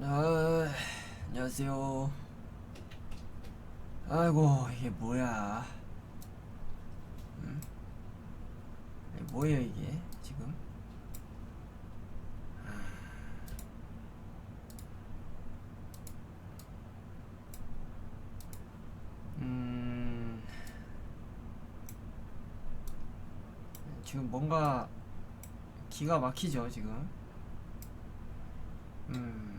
아, 안녕하세요. 아이고, 이게 뭐야. 음? 뭐예요, 이게, 지금? 음, 지금 뭔가 기가 막히죠, 지금? 음.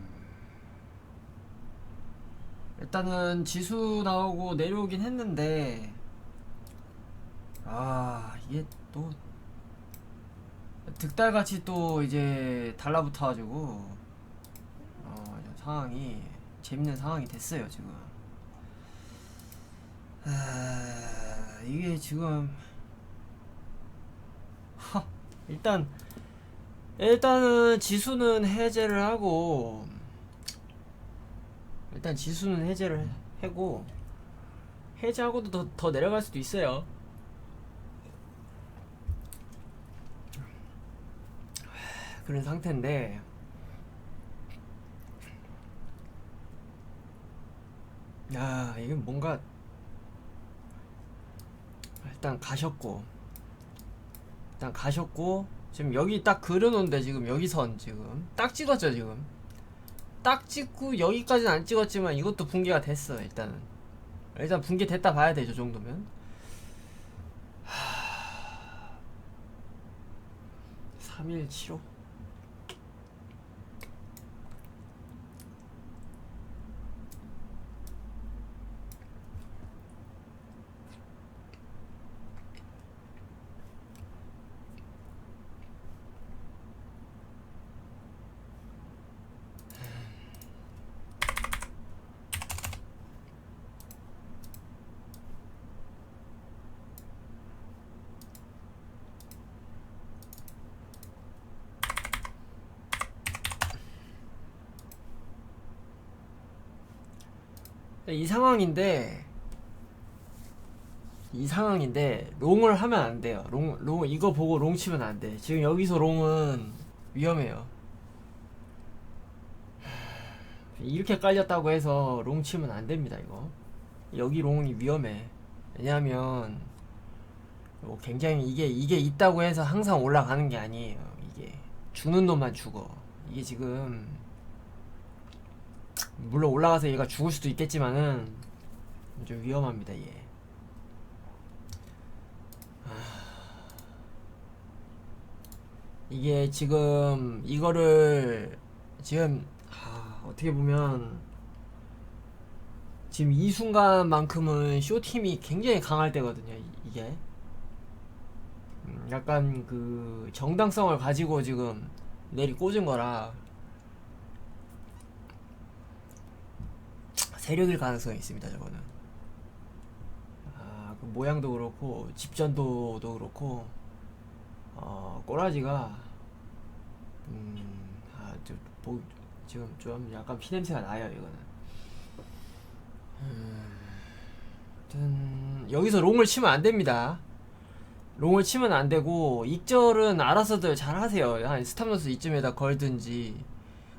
일단은 지수 나오고 내려오긴 했는데 아 이게 또 득달같이 또 이제 달라붙어가지고 어좀 상황이 재밌는 상황이 됐어요 지금. 아 이게 지금 하 일단 일단은 지수는 해제를 하고 일단 지수는 해제를 하고 해제하고도 더, 더 내려갈 수도 있어요. 그런 상태인데 야 이게 뭔가 일단 가셨고 일단 가셨고 지금 여기 딱 그려놓은데 지금 여기선 지금 딱 찍었죠 지금 딱 찍고 여기까지는 안 찍었지만 이것도 붕괴가 됐어 일단은. 일단 붕괴 됐다 봐야 되죠 정도면. 하... 3175 이 상황인데 이 상황인데 롱을 하면 안 돼요. 롱, 롱 이거 보고 롱 치면 안 돼. 지금 여기서 롱은 위험해요. 이렇게 깔렸다고 해서 롱 치면 안 됩니다. 이거 여기 롱이 위험해. 왜냐하면 뭐 굉장히 이게 이게 있다고 해서 항상 올라가는 게 아니에요. 이게 주는 놈만 죽어. 이게 지금 물론 올라가서 얘가 죽을 수도 있겠지만은 좀 위험합니다 얘. 아. 이게 지금 이거를 지금 아, 어떻게 보면 지금 이 순간만큼은 쇼팀이 굉장히 강할 때거든요 이- 이게 음, 약간 그 정당성을 가지고 지금 내리 꽂은 거라 세력일 가능성이 있습니다 저거는. 아, 그 모양도 그렇고 집전도도 그렇고 어, 꼬라지가 음, 아, 저, 보, 지금 좀 약간 피냄새가 나요 이거는. 음, 여기서 롱을 치면 안 됩니다. 롱을 치면 안 되고 익절은 알아서들 잘 하세요. 한 스탑너스 이쯤에다 걸든지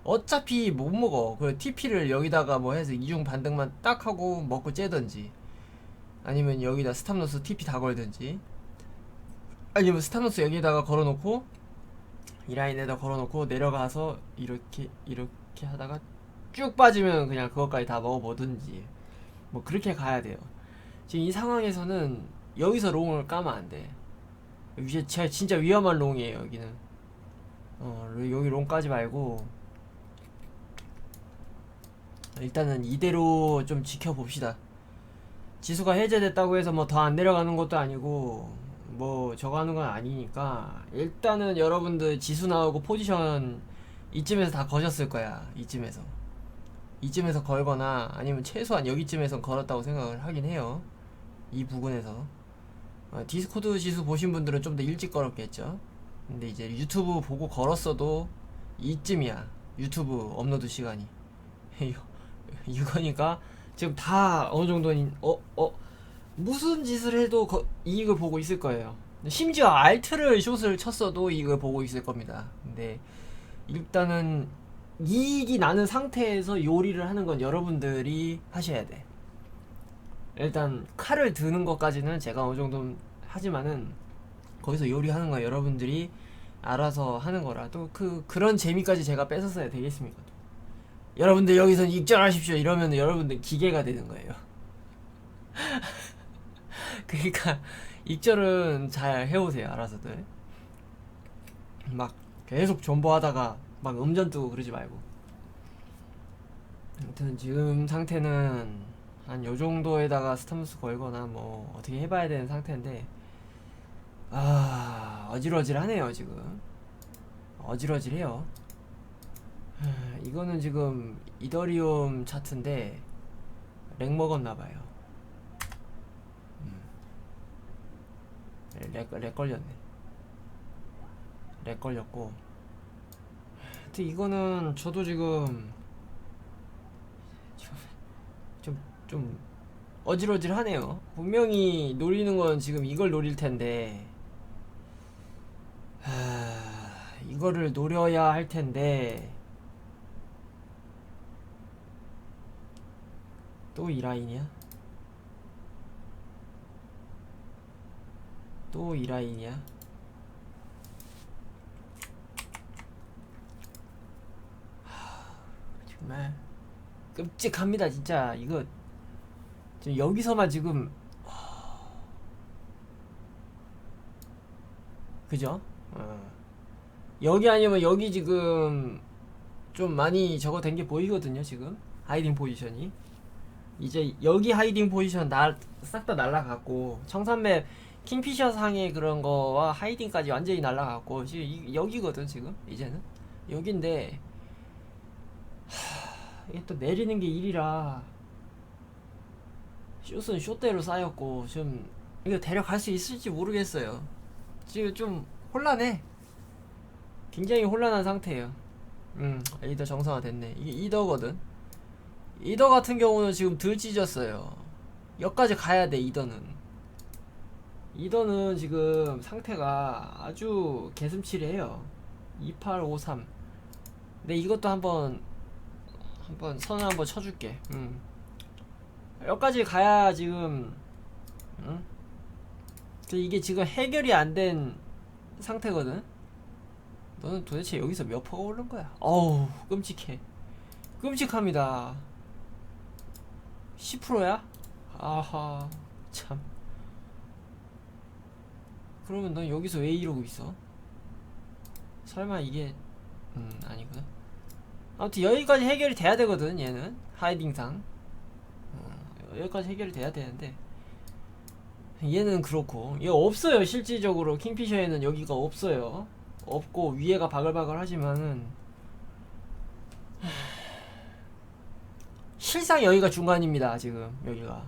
어차피 못 먹어. 그 TP를 여기다가 뭐 해서 이중 반등만 딱 하고 먹고 째든지 아니면 여기다 스탑너스 TP 다 걸든지 아니면 스탑너스 여기다가 걸어놓고 이 라인에다 걸어놓고 내려가서 이렇게 이렇게 하다가 쭉 빠지면 그냥 그것까지 다 먹어보든지 뭐 그렇게 가야 돼요. 지금 이 상황에서는 여기서 롱을 까면 안 돼. 이게 진짜 진짜 위험한 롱이에요 여기는. 어 여기 롱 까지 말고 일단은 이대로 좀 지켜봅시다. 지수가 해제됐다고 해서 뭐 더 안 내려가는 것도 아니고 뭐 저거 하는 건 아니니까 일단은 여러분들 지수 나오고 포지션 이쯤에서 다 거셨을 거야. 이쯤에서. 이쯤에서 걸거나 아니면 최소한 여기쯤에서 걸었다고 생각을 하긴 해요. 이 부분에서. 어, 디스코드 지수 보신 분들은 좀 더 일찍 걸었겠죠. 근데 이제 유튜브 보고 걸었어도 이쯤이야. 유튜브 업로드 시간이. 이거니까 지금 다 어느 정도는 어, 어, 무슨 짓을 해도 거- 이익을 보고 있을 거예요. 심지어 알트를 숏을 쳤어도 이익을 보고 있을 겁니다. 근데 일단은 이익이 나는 상태에서 요리를 하는 건 여러분들이 하셔야 돼. 일단 칼을 드는 것까지는 제가 어느 정도 하지만은 거기서 요리하는 건 여러분들이 알아서 하는 거라 또 그 그런 재미까지 제가 뺏었어야 되겠습니까? 여러분들 여기서 익절하십시오 이러면 여러분들 기계가 되는 거예요. 그러니까 익절은 잘 해오세요 알아서들. 막 계속 존버하다가 막 음전 뜨고 그러지 말고. 아무튼 지금 상태는 한 요 정도에다가 스타무스 걸거나 뭐 어떻게 해봐야 되는 상태인데 아 어질어질하네요 지금 어질어질해요 하, 이거는 지금 이더리움 차트인데 렉 먹었나봐요. 음. 렉, 렉 걸렸네. 렉 걸렸고. 하여튼 이거는 저도 지금 좀, 좀 어질어질하네요. 분명히 노리는 건 지금 이걸 노릴 텐데, 하, 이거를 노려야 할 텐데, 또 이 라인이야? 또 이 라인이야? 하, 정말 끔찍합니다 진짜 이거 지금 여기서만 지금 그죠? 어. 여기 아니면 여기 지금 좀 많이 저거 된 게 보이거든요 지금 하이딩 포지션이 이제 여기 하이딩 포지션 싹 다 날라갔고 청산맵 킹피셔 상의 그런 거와 하이딩까지 완전히 날라갔고 지금 이- 여기거든 지금 이제는 여긴데 이게 또 내리는 게 일이라 숏은 숏대로 쌓였고 좀 이거 데려갈 수 있을지 모르겠어요. 지금 좀 혼란해. 굉장히 혼란한 상태예요. 음, 이더 정상화 됐네. 이게 이더거든. 이더 같은 경우는 지금 덜 찢었어요. 여기까지 가야 돼, 이더는. 이더는 지금 상태가 아주 개슴츠레해요. 2853. 근데 이것도 한번 한번 선을 한번 쳐줄게. 음. 여기까지 가야 지금, 응? 그 이게 지금 해결이 안 된 상태거든. 너는 도대체 여기서 몇 퍼가 오른 거야? 어우 끔찍해. 끔찍합니다. 10%야? 아하 참. 그러면 넌 여기서 왜 이러고 있어? 설마 이게 음 아니구나. 아무튼 여기까지 해결이 돼야 되거든 얘는 하이딩상 어, 여기까지 해결이 돼야 되는데 얘는 그렇고 얘 없어요 실질적으로 킹피셔에는 여기가 없어요 없고 위에가 바글바글 하지만은 실상 여기가 중간입니다 지금 여기가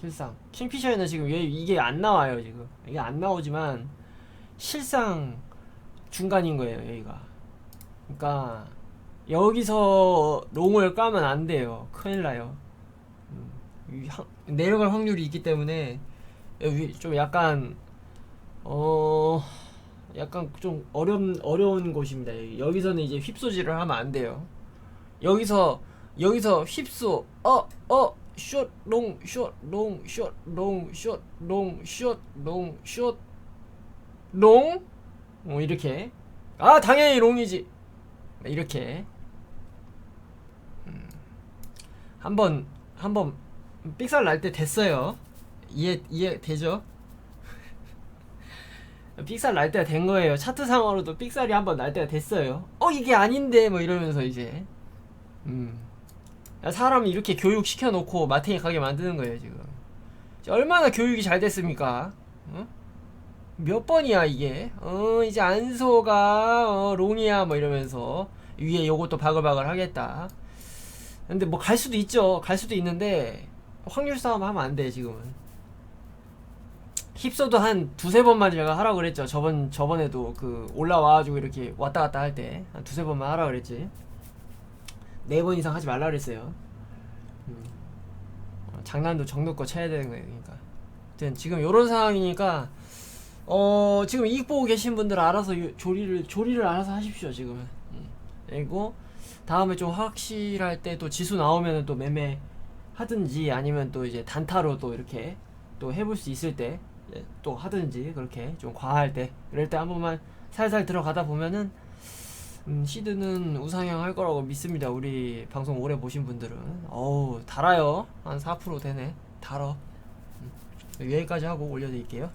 실상 킹피셔에는 지금 얘 이게 안 나와요 지금 이게 안 나오지만 실상 중간인 거예요 여기가 그러니까 여기서 롱을 까면 안 돼요. 큰일 나요. 음, 내려갈 확률이 있기 때문에 좀 약간 어 약간 좀 어려운 어려운 곳입니다. 여기. 여기서는 이제 휩소지를 하면 안 돼요. 여기서 여기서 휩소 어어 숏롱 숏롱 숏롱 숏롱 숏롱 숏롱 어, 이렇게 아 당연히 롱이지 이렇게 음, 한번 한번 삑살 날 때 됐어요. 이해 이해 되죠? 삑살 날 때가 된 거예요. 차트상으로도 삑살이 한번 날 때가 됐어요. 어 이게 아닌데 뭐 이러면서 이제 음 사람이 이렇게 교육 시켜 놓고 마탱이 가게 만드는 거예요 지금. 얼마나 교육이 잘 됐습니까? 어? 몇 번이야 이게? 어 이제 안소가 어, 롱이야 뭐 이러면서 위에 요것도 바글바글 하겠다. 근데 뭐 갈 수도 있죠. 갈 수도 있는데 확률 싸움 하면 안 돼 지금은. 힙소도 한 두세 번만 제가 하라고 그랬죠. 저번 저번에도 그 올라와가지고 이렇게 왔다 갔다 할 때 한 두세 번만 하라 그랬지. 네 번 이상 하지 말라 그랬어요. 음. 어, 장난도 정도껏 쳐야 되는 거예요. 그러니까. 아무튼 지금 요런 상황이니까 어 지금 이익 보고 계신 분들 알아서 요- 조리를 조리를 알아서 하십시오 지금은. 음. 그리고 다음에 좀 확실할 때 또 지수 나오면은 또 매매 하든지 아니면 또 이제 단타로 또 이렇게 또 해볼 수 있을 때 또 하든지 그렇게 좀 과할 때 이럴 때 한 번만 살살 들어가다 보면은 음, 시드는 우상향 할 거라고 믿습니다. 우리 방송 오래 보신 분들은 어우 달아요 한 4% 되네 달어 음, 여기까지 하고 올려드릴게요.